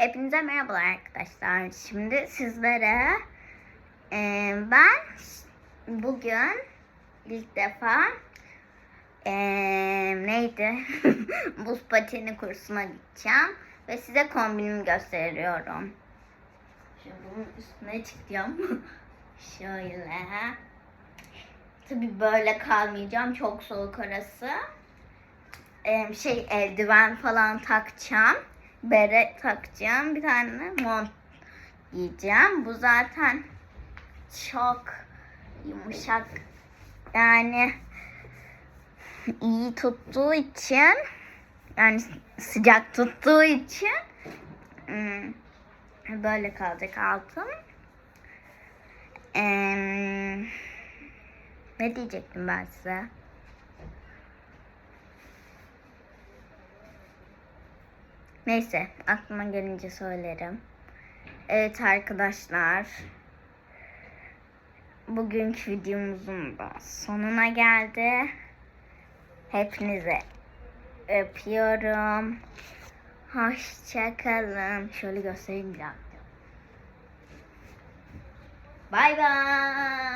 Hepinize merhabalar arkadaşlar. Şimdi sizlere e, ben bugün ilk defa e, neydi buz pateni kursuna gideceğim ve size kombinimi gösteriyorum. Şimdi bunun üstüne çıkacağım. Şöyle. Tabii böyle kalmayacağım. Çok soğuk orası. Ee, şey eldiven falan takacağım. Bere takacağım. Bir tane mont giyeceğim. Bu zaten çok yumuşak. Yani iyi tuttuğu için yani sıcak tuttuğu için hmm, böyle kalacak altım. Ee, ne diyecektim ben size? Neyse aklıma gelince söylerim. Evet arkadaşlar. Bugünkü videomuzun da sonuna geldi. Hepinize öpüyorum. Hoşçakalın. Şöyle göstereyim bir dakika. Bye bye.